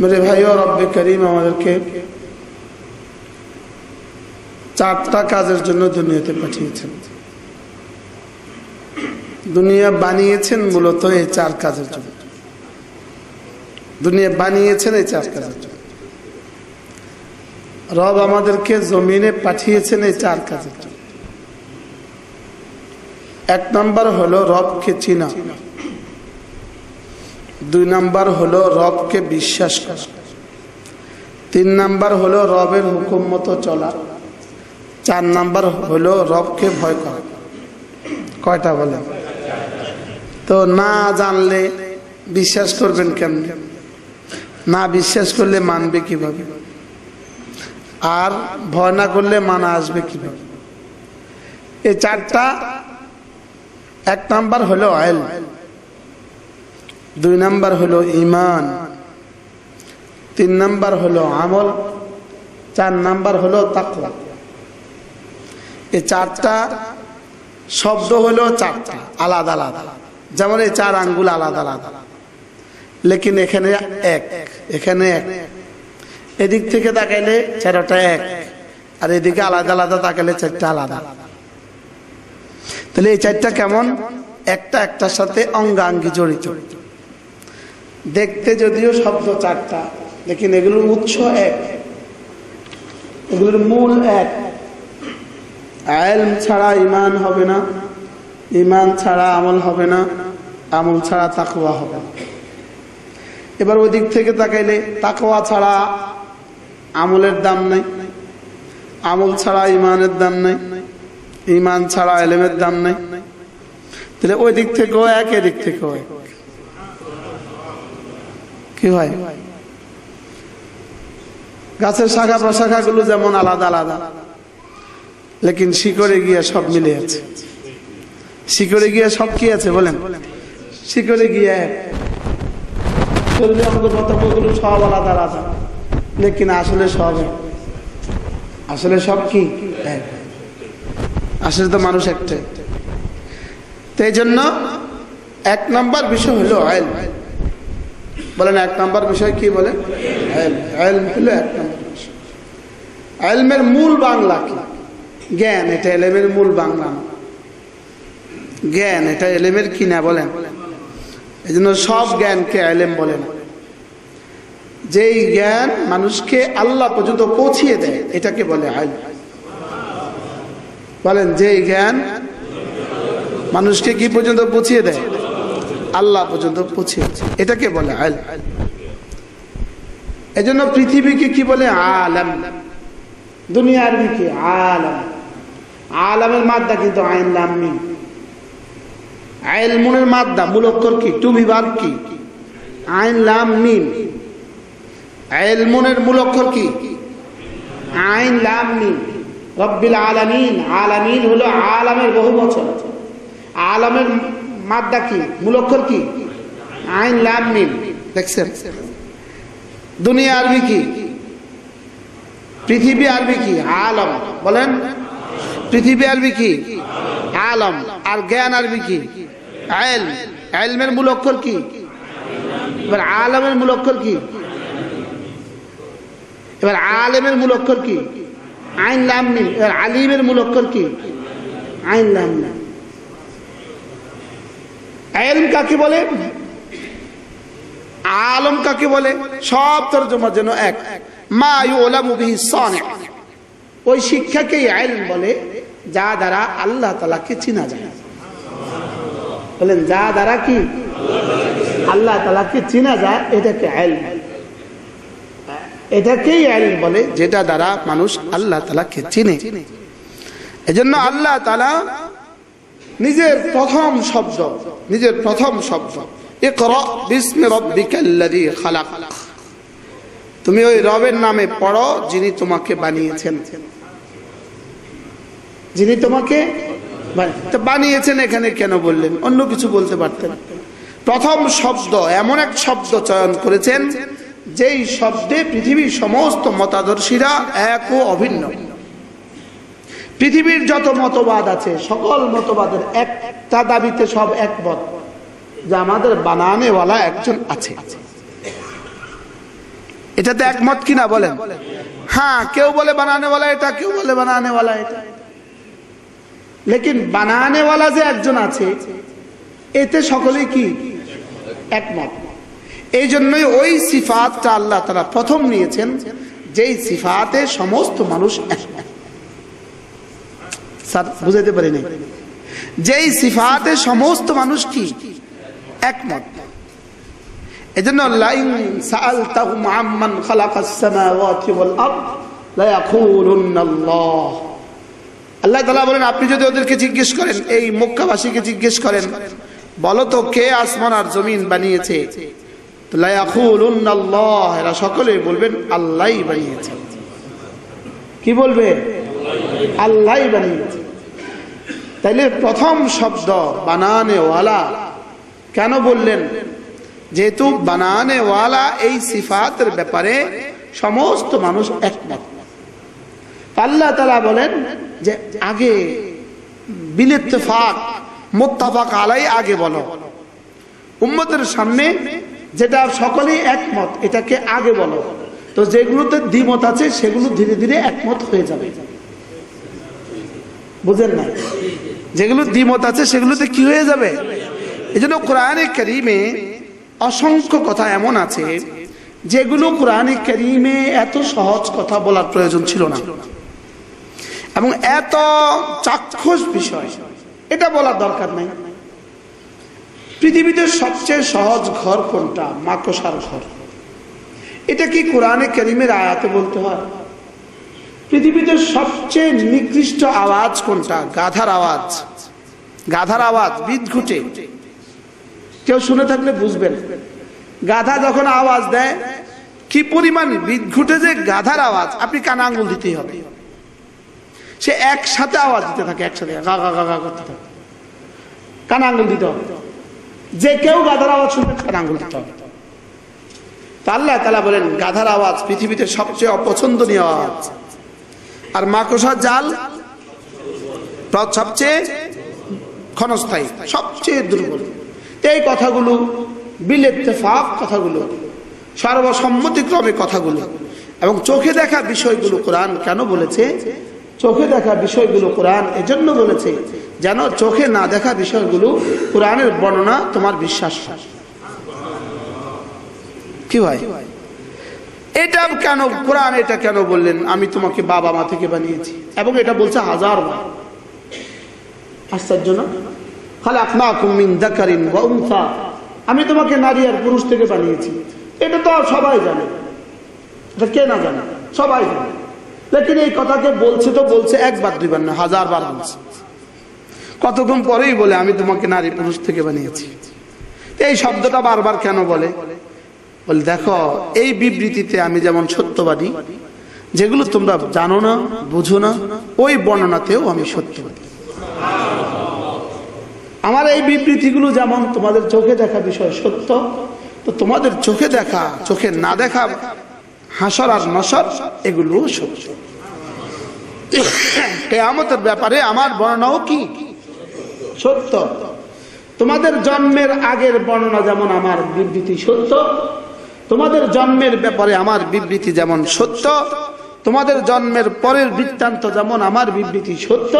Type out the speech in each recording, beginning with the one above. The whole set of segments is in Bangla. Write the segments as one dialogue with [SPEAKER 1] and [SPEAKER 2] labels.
[SPEAKER 1] মেরে ভাই, ও রব্বে করিম, আমাদেরকে চারটা কাজের জন্য দুনিয়াতে পাঠিয়েছেন। দুনিয়া বানিয়েছেন মূলত এই চার কাজের জন্য। দুনিয়া বানিয়েছেন এই চার কাজের জন্য। রব আমাদেরকে জমিনে পাঠিয়েছেন এই চার কাজের জন্য। এক নম্বর হলো রবকে চিনা। দুই নাম্বার হলো রবকে বিশ্বাস করা। তিন নাম্বার হলো রবের হুকুম মতো চলা। চার নাম্বার হলো রবকে ভয় করা। কয়টা বলে তো না জানলে বিশ্বাস করবেন কেমনে? না বিশ্বাস করলে মানবে কীভাবে? আর ভয় না করলে মানা আসবে কীভাবে? এই চারটা, এক নাম্বার হলো আইল। দুই নাম্বার হলো ইমান, তিন নাম্বার হলো আমল, চার নাম্বার হলো তাকওয়া। এই চারটা শব্দ হলো চারটা, আলাদা আলাদা। যেমন এই চার আঙ্গুল আলাদা আলাদা। লেকিন এখানে এক এখানে এক। এদিক থেকে তাকাইলে চারটা এক, আর এদিকে আলাদা আলাদা তাকাইলে চারটা আলাদা। তাহলে এই চারটা কেমন? একটা একটার সাথে অঙ্গাঙ্গি জড়িত। দেখতে যদিও শব্দ চারটা, লেকিন এগুলোর উৎস এক। এগুলোর মূল এক। আইলম ছাড়া ইমান হবে না ইমান ছাড়া আমল হবে না, আমল ছাড়া তাকুয়া হবে না। এবার ওই দিক থেকে তাকাইলে তাকওয়া ছাড়া আমলের দাম নাই, আমল ছাড়া ইমানের দাম নাই ইমান ছাড়া এলেমের দাম নাই। তাহলে ওই দিক থেকেও এক, এদিক থেকেও এক। কি হয়? গাছের শাখা প্রশাখা গুলো যেমন আলাদা আলাদা, লেকিন শিকড়ে গিয়ে সব মিলে আছে। শিকড়ে গিয়ে সব কি আছে বলেন? শিকড়ে গিয়ে এক। সব আলাদা আলাদা আসলে আসলে সব কি? আসলে তো মানুষ জন্য এক নম্বর বিষয় হলো আইল বলেন, এক নম্বর বিষয় কি বলে? এক নম্বর বিষয়। আইলমের মূল বাংলা কি? জ্ঞান, এটা এলেমের মূল বাংলা জ্ঞান, এটা এলেমের কি না বলেন? এই জন্য সব জ্ঞানকে আলেম বলে না। যেই জ্ঞান মানুষকে আল্লাহ পর্যন্ত পৌঁছিয়ে দেয়, এটাকে বলে আইল বলেন, যেই জ্ঞান মানুষকে কি পর্যন্ত পৌঁছিয়ে দেয়? আল্লাহ পর্যন্ত দেয়। এটাকে বলে আইল এজন্য পৃথিবীকে কি বলে? আলম। দুনিয়ার দিকে আলম। আলমের মাদ্দা কিন্তু আইন লাম্মি আইল মুনের মাদ্দা মূলক্ষর কি? টু বিভাগ কি? আইন লাম মিম আইল মুনের মূল অক্ষর কি? আইন লাম মিম রব্বিল আলামিন। আলামিন হলো আলামের বহু বছর আলামের মাদ্দা কি? মূল অক্ষর কি? আইন লাম মিম দেখছেন? দুনিয়া আরবি কি? পৃথিবী আরবি কি? আলম। বলেন? পৃথিবী আরবি কি? আলম। আর জ্ঞান আরবি কি? আইল। আইলমের মূল অক্ষর কি? এবার আলমের মূল অক্ষর কি? এবার আলেমের মূল অক্ষর কি? আইন লাম মিম এবার আলিমের মূল অক্ষর কি? আইন লাম মিম আইল কাকে বলে? আলম কাকে বলে? সব তর্জমা যেন এক। ওই শিক্ষাকেই আইলম বলে, যা দ্বারা আল্লাহ তালাকে চিনা যায়। বলেন, যা দ্বারা কি? আল্লাহ তালাকে চিনা যায়, এটাকে আইলম এটাকেই আইল বলে, যেটা দ্বারা মানুষ আল্লাহ তালাকে চিনে। এজন্য আল্লাহ তালা নিজের প্রথম শব্দ নিজের প্রথম শব্দ। তুমি ওই রবের নামে পড়ো যিনি তোমাকে বানিয়েছেন। যিনি তোমাকে বানিয়েছেন এখানে কেন বললেন? অন্য কিছু বলতে পারতেন। প্রথম শব্দ এমন এক শব্দ চয়ন করেছেন, যেই শব্দে পৃথিবীর সমস্ত মতাদর্শীরা এক ও অভিন্ন। পৃথিবীর যত মতবাদ আছে, সকল মতবাদের একটা দাবিতে সব একমত যে আমাদের বানানেওয়ালা একজন আছে। এটাতে একমত কিনা বলেন? হ্যাঁ কেউ বলে বানানেওয়ালা এটা, কেউ বলে বানানেওয়ালা এটা। লেকিন বানানেওয়ালা যে একজন আছে, এতে সকলেই কি? একমত। এই জন্যই ওই সিফাতটা আল্লাহ তারা প্রথম নিয়েছেন, যেই সিফাতে সমস্ত মানুষ একমত। স্যার বুঝাইতে পারি নাই যেই সিফাতে সমস্ত মানুষ কি? একমত। এজন্য লাইন সাআলতাহুম আম্মান খালাকাস সামাওয়াতি ওয়াল আরদ লা ইয়াকুলুন্না আল্লাহ আল্লাহ তাআলা বলেন, আপনি যদি ওদেরকে জিজ্ঞেস করেন, এই মক্কাবাসীকে জিজ্ঞেস করেন, বলো তো কে আসমান আর জমিন বানিয়েছে? তো লা ইয়াকুলুন্না আল্লাহ এরা সকলেই বলবেন, আল্লাহই বানিয়েছে। কি বলবে? আল্লাহই বানিয়েছে তাইলে প্রথম শব্দ কেন বললেন? যেহেতু এই সিফাতের ব্যাপারে সমস্ত মানুষ একমত। আল্লাহ তালা বলেন যে আগে বিলেত্তেফাক মোত্তাফাক আলাই আগে বলো। উম্মতের সামনে যেটা সকলেই একমত, এটাকে আগে বলো। তো যেগুলোতে দ্বিমত আছে, সেগুলো ধীরে ধীরে একমত হয়ে যাবে। বুঝেন না যেগুলো দ্বিমত আছে, সেগুলোতে কি হয়ে যাবে? এই জন্য কোরআনে করিমে অসংখ্য কথা এমন আছে, যেগুলো কোরআনে করিমে এত সহজ কথা বলার প্রয়োজন ছিল না। এবং এত চাক্ষুষ বিষয়, এটা বলার দরকার নাই। পৃথিবীতে সবচেয়ে সহজ ঘর কোনটা? মাকসার ঘর। এটা কি কোরআনে করিমের আয়াতে বলতে হয়? পৃথিবীতে সবচেয়ে নিকৃষ্ট আওয়াজ কোনটা? গাধার আওয়াজ। গাধার আওয়াজ বিদঘুটে কেউ শুনে থাকলে বুঝবেন। গাধা যখন আওয়াজ দেয়, কি পরিমাণ বিদঘুটে যে গাধার আওয়াজ, আপনি কানা আঙ্গুল দিতেই হবে। সে একসাথে আওয়াজ দিতে থাকে, একসাথে গা গা গা গা করতে থাকে। কানা আঙ্গুল দিতে হবে। যে কেউ গাধার আওয়াজ শুনবে কানা আঙ্গুল দিতে হবে। তা আল্লাহ তালা বলেন, গাধার আওয়াজ পৃথিবীতে সবচেয়ে অপছন্দনীয় আওয়াজ। আর মাকসার জাল সবচেয়ে ক্ষণস্থায়ী, সবচেয়ে দুর্বল। এই কথাগুলো বিলেত্তেফাক কথাগুলো, সর্বসম্মতিক্রমে কথাগুলো এবং চোখে দেখা বিষয়গুলো কোরআন কেন বলেছে? চোখে দেখা বিষয়গুলো কোরআন এজন্য বলেছে যেন চোখে না দেখা বিষয়গুলো কোরআনের বর্ণনা তোমার বিশ্বাস। হয়। কি ভাই? এটা কেন, কোরআন এটা কেন বললেন? আমি তোমাকে বাবা মা থেকে বানিয়েছি। এবং এটা বলছে হাজার বার। আশ্চর্য না আমি তোমাকে নারী আর পুরুষ থেকে বানিয়েছি। এটা তো সবাই জানে। এটা কে না জানে? সবাই জানে। লেকিন এই কথাকে বলছে তো বলছে একবার, দুইবার না, হাজার বার বলছে। কতক্ষণ পরেই বলে, আমি তোমাকে নারী পুরুষ থেকে বানিয়েছি। এই শব্দটা বারবার কেন বলে? বলে, দেখো, এই বিবৃতিতে আমি যেমন সত্যবাদী, যেগুলো তোমরা জানো না, বুঝো না, ওই বর্ণনাতেও আমি সত্যবাদী। আমার এই বিবৃতিগুলো যেমন তোমাদের চোখে দেখা বিষয় সত্য, তো তোমাদের চোখে দেখা, চোখে না দেখা, হাসর আর নসর এগুলো সত্য। কেয়ামতের ব্যাপারে আমার বর্ণনাও কি? সত্য। তোমাদের জন্মের আগের বর্ণনা যেমন আমার বিবৃতি সত্য তোমাদের জন্মের ব্যাপারে আমার বিবৃতি যেমন সত্য, তোমাদের জন্মের পরের বৃত্তান্ত যেমন আমার বিবৃতি সত্য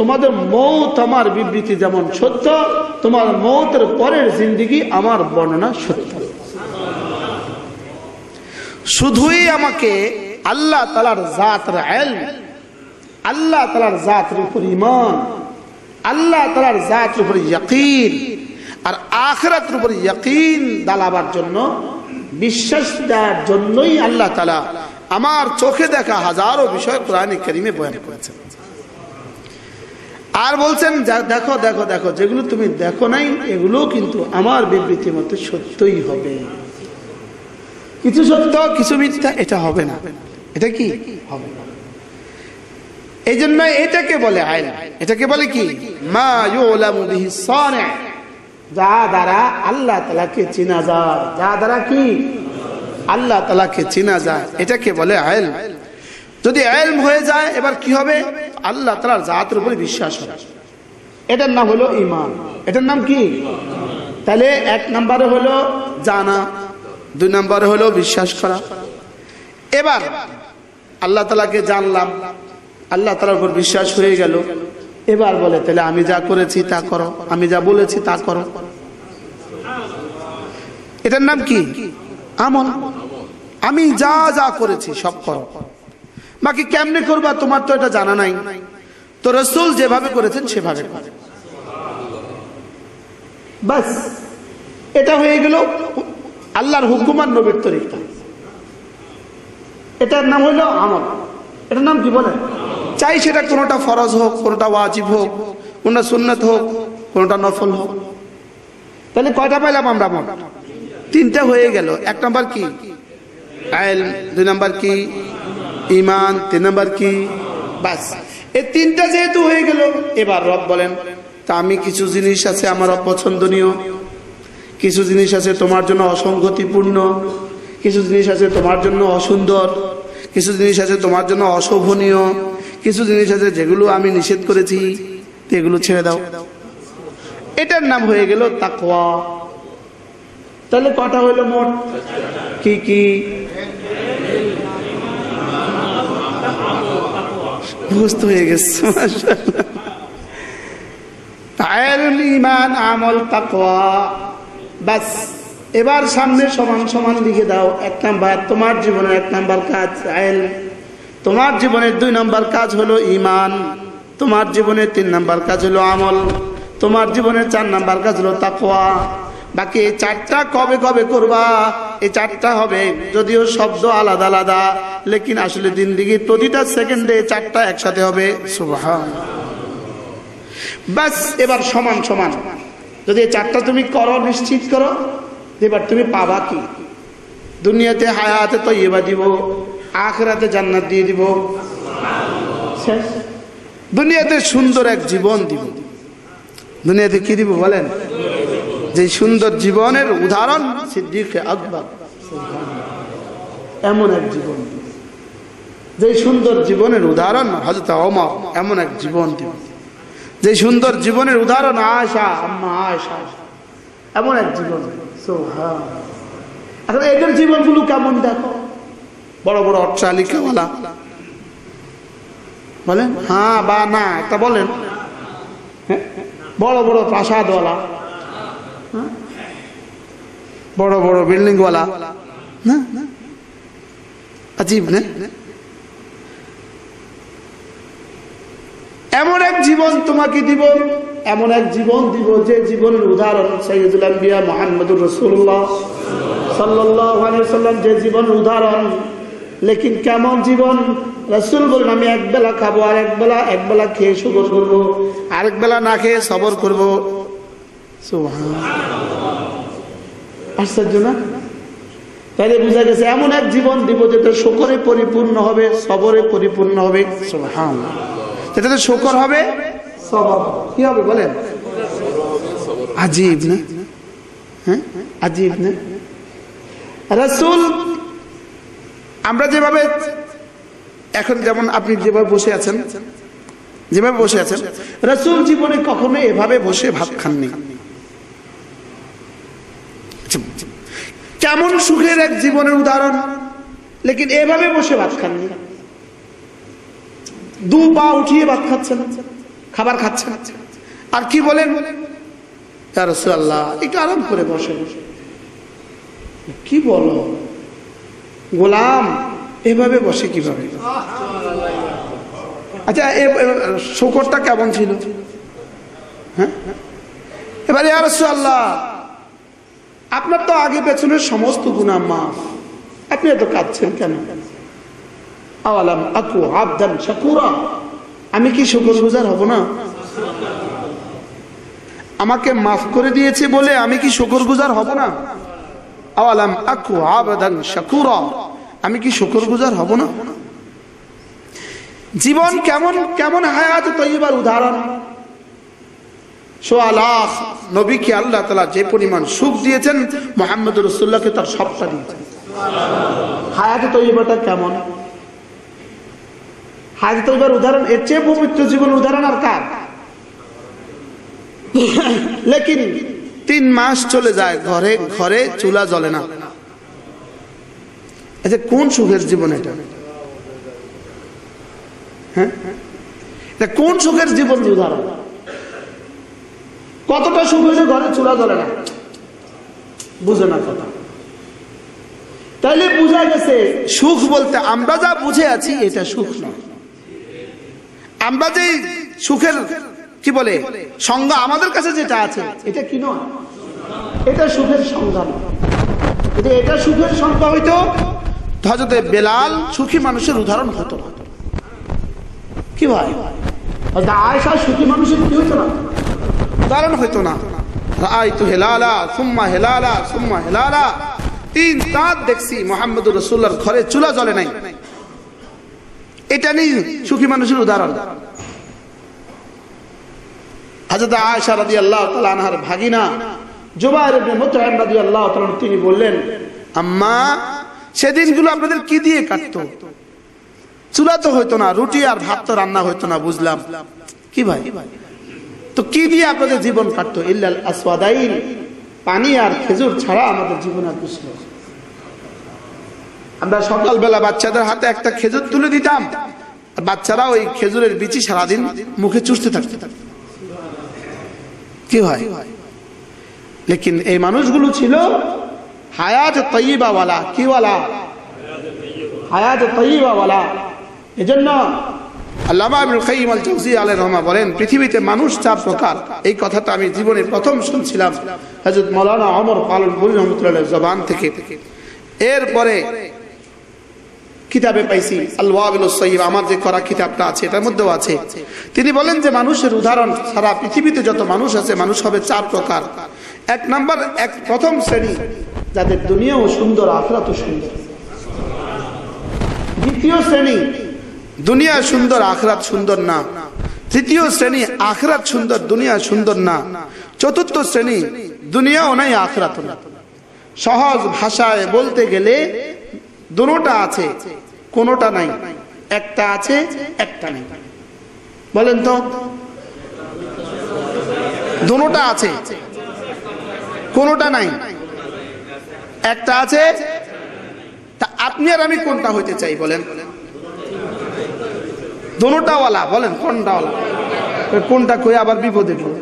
[SPEAKER 1] তোমাদের মৌত আমার বিবৃতি যেমন সত্য, তোমার মৌতের পরের জিন্দিগি আমার বর্ণনা সত্য। শুধুই আমাকে আল্লাহ তালার জাতর এলম আল্লাহ তালার জাতের উপর ইমান আল্লাহ তালার জাতের উপর ইয়াকিন, আর আখরাতের উপর ইয়াকিন দালাবার জন্য বিশ্বাস দেওয়ার জন্যই আল্লাহ তালা আমার চোখে দেখা হাজারো বিষয় কোরআনে করিমে বয়ান করেছেন। আর বলছেন দেখো দেখো দেখো, যেগুলো তুমি দেখো নাই এগুলো কিন্তু আমার বিবৃতির মতো সত্যই হবে। কিছু সত্য, কিছু মিথ্যা, এটা হবে না। এটা কি? হবে এই জন্য এটাকে বলে আইন। এটাকে বলে কি? মা ইউলামু বিহি সানি। যা দ্বারা আল্লাহ তালাকে চেনা যায়। যা দ্বারা কি? আল্লাহ তালাকে চেনা যায়। এটাকে বলে আইল। যদি আইলম হয়ে যায়, এবার কি হবে? আল্লাহ তালার জাতের উপরে বিশ্বাস হবে। এটার নাম হলো ইমান এটার নাম কি? তাহলে এক নম্বরে হলো জানা। দুই নম্বরে হলো বিশ্বাস করা। এবার আল্লাহ তালাকে জানলাম। আল্লাহ তালার উপর বিশ্বাস হয়ে গেল। এবার বলে, তাহলে আমি যা করেছি তা করো, আমি যা বলেছি তা করো। এটার নাম কি? আমল। আমি যা যা করেছি সব করো। বাকি কেমনে করবা তোমার তো এটা জানা নাই। তো রসুল যেভাবে করেছেন সেভাবে বাস, এটা হয়ে গেল আল্লাহর হুকুমার নবীর তরিকা। এটার নাম হইল আমল। এটার নাম কি বলে? চাই সেটা কোনোটা ফরজ হোক, কোনোটা ওয়াজিব হোক, কোনটা সুন্নত হোক, কোনোটা নফল হোক। তাহলে কয়টা পাইলাম আমরা আমল তিনটা হয়ে গেল। এক নম্বর কি? আইল, দুই নাম্বার কি? ইমান তিন নাম্বার কি? বাস। এই তিনটা যেহেতু হয়ে গেল, এবার রব বলেন, তা আমি কিছু জিনিস আছে আমার অপছন্দনীয়। কিছু জিনিস আছে তোমার জন্য অসংগতিপূর্ণ কিছু জিনিস আছে তোমার জন্য অসুন্দর। কিছু জিনিস আছে তোমার জন্য অশোভনীয়। কিছু জিনিস আছে যেগুলো আমি নিষেধ করেছি, এগুলো ছেড়ে দাও। এটার নাম হয়ে গেল তাকওয়া। তাহলে কটা হইল মোট? কি কি? হয়ে গেছে ইমান আমল, তাকওয়া। বাস এবার সামনে সমান সমান লিখে দাও। এক নাম্বার, তোমার জীবনের এক নাম্বার কাজ আইল তোমার জীবনের দুই নাম্বার কাজ হলো ইমান তোমার জীবনের তিন নাম্বার কাজ হলো আমল, তোমার জীবনের চার নাম্বার কাজ হলো তাকওয়া। বাকি এই চারটা কবে কবে করবা? এই চারটা হবে, যদিও শব্দ আলাদা আলাদা, লেকিন আসলে দিন দিকে প্রতিটা সেকেন্ডে চারটা একসাথে হবে। বাস এবার সমান সমান। যদি এই চারটা তুমি করো, নিশ্চিত করো, এবার তুমি পাবা কি? দুনিয়াতে হায়াতে তো এবার দিব। আখরাতে জান্নাত দিয়ে দিব। শেষ। দুনিয়াতে সুন্দর এক জীবন দিব। দুনিয়াতে কি দিব বলেন? যে সুন্দর জীবনের উদাহরণ সিদ্দিকে আকবর। এমন এক জীবন। যে সুন্দর জীবনের উদাহরণ হজরত অমর এমন এক জীবন দিব। যে সুন্দর জীবনের উদাহরণ আশা আম্মা আশা এমন এক জীবন। এখন এদের জীবনগুলো কেমন দেখো? বড় বড় অট্টালিকাওয়ালা বলেন হ্যাঁ বা না, একটা বলেন হ্যাঁ? বড় বড় প্রাসাদওয়ালা হ্যাঁ? বড় বড় বিল্ডিংওয়ালা না আজীব, না এমন এক জীবন তোমাকে দিব, এমন এক জীবন দিব যে জীবনের উদাহরণ সৈয়দুল আম্বিয়া মোহাম্মদুর রসুল্লাহ আলাইহি সাল্লাম যে জীবনের উদাহরণ লেকিন কেমন জীবন? রসুল বলেন, আমি এক বেলা খাব আর এক বেলা এক বেলা খেয়ে শুকর করব। আরেক বেলা না খেয়ে সবর করব। আশ্চর্য না? তাহলে বোঝা গেছে, এমন এক জীবন দিব যেটা শোকরে পরিপূর্ণ হবে, সবরে পরিপূর্ণ হবে। যেটাতে শকর হবে, সবর। কি হবে বলেন? আজীব না? হ্যাঁ? আজীব না? রসুল আমরা যেভাবে এখন যেমন আপনি যেভাবে বসে আছেন, যেভাবে বসে আছেন, রসুল জীবনে কখনো এভাবে বসে ভাত খাননি। কেমন সুখের এক জীবনের উদাহরণ, লেকিন এভাবে বসে ভাত খাননি। দু পা উঠিয়ে ভাত খাচ্ছেন, খাবার খাচ্ছেন। আর কি বলেন? আল্লাহ একটু আরাম করে বসে বসে কি বলো? গোলাম, এভাবে বসে কীভাবে? আচ্ছা শকরটা কেমন ছিল? হ্যাঁ? এবারে আল্লাহ আপনার তো আগে পেছনের সমস্ত গুণা মাফ। আপনি এত কাঁদছেন কেন? আওয়ালাম আকু আবদান শাকুরা। আমি কি শুকর গুজার হব না? আমাকে মাফ করে দিয়েছে বলে আমি কি শুকর গুজার হব না? আওয়ালাম আকু আবদান শাকুরা। আমি কি শুকর গুজার হব না? জীবন কেমন কেমন হায়াত তৈবার উদাহরণ? নবীকে আল্লাহ তালা যে পরিমাণ সুখ দিয়েছেন মোহাম্মদ রসুল্লাহকে তার সবটা দিয়েছেন। হায়াত তৈবাটা কেমন? হায়াত তৈবার উদাহরণ, এর চেয়ে পবিত্র জীবন উদাহরণ আর কার? লেকিন, তিন মাস চলে যায়, ঘরে ঘরে চুলা জ্বলে না। যে কোন সুখের জীবন এটা? হ্যাঁ? কোন সুখের জীবন উদাহরণ কতটা সুখ হয়েছে ঘরে চুলা জ্বলে না? বুঝে না কথা। তাইলে বোঝা গেছে, সুখ বলতে আমরা যা বুঝে আছি, এটা সুখ নয়। আমরা যে সুখের, কি বলে সংজ্ঞা আমাদের কাছে যেটা আছে, এটা কি নয়? এটা সুখের সংজ্ঞা নয়। এটা সুখের সংজ্ঞা হইতো হজরতে বেলাল সুখী মানুষের উদাহরণ হতো না। কি ভাই? আয়সা সুখী মানুষের কি হতো না? উদাহরণ হইতো না। এটা সুখী মানুষের উদাহরণ। ভাগিনা তাআলা তিনি বললেন, আম্মা সেদিনগুলো আপনাদের কি দিয়ে কাটতো? চুলা তো হইতো না, রুটি আর ভাত তো রান্না হইতো না, বুঝলাম। কি ভাই? তো কি দিয়ে আপনাদের জীবন কাটতো? ইল্লাল আসওয়াদাইন, পানি আর খেজুর ছাড়া আমাদের জীবন আর কিছু। আমরা সকালবেলা বাচ্চাদের হাতে একটা খেজুর তুলে দিতাম, আর বাচ্চারা ওই খেজুরের বিচি সারাদিন মুখে চুষতে থাকতে। কি হয় লেকিন এই মানুষগুলো ছিল হায়াত তৈবাওয়ালা কিওয়ালা হায়াত তৈবাওয়ালা এজন্য এই এরপরে পাইছি আমার যে করা কিতাবটা আছে আছে। তিনি বলেন যে মানুষের উদাহরণ সারা পৃথিবীতে যত মানুষ আছে, মানুষ হবে চার প্রকার। এক নাম্বার, এক প্রথম শ্রেণি যাদের দুনিয়াও সুন্দর, আখরাতও সুন্দর। দ্বিতীয় শ্রেণি, দুনিয়া সুন্দর, আখরাত সুন্দর না। তৃতীয় শ্রেণি, আখরাত সুন্দর, দুনিয়া সুন্দর না। চতুর্থ শ্রেণি, দুনিয়াও নাই আখরাত না সহজ ভাষায় বলতে গেলে দুটোটা আছে, কোনোটা নাই। একটা আছে, একটা নেই। বলেন তো। দুটোটা আছে, কোনোটা নাই। একটা আছে? তা আপনি আর আমি কোনটা হইতে চাই বলেন? দুটাওয়ালা বলেন কোনটাওয়ালা? কোনটা কই আবার বিপদে পড়ে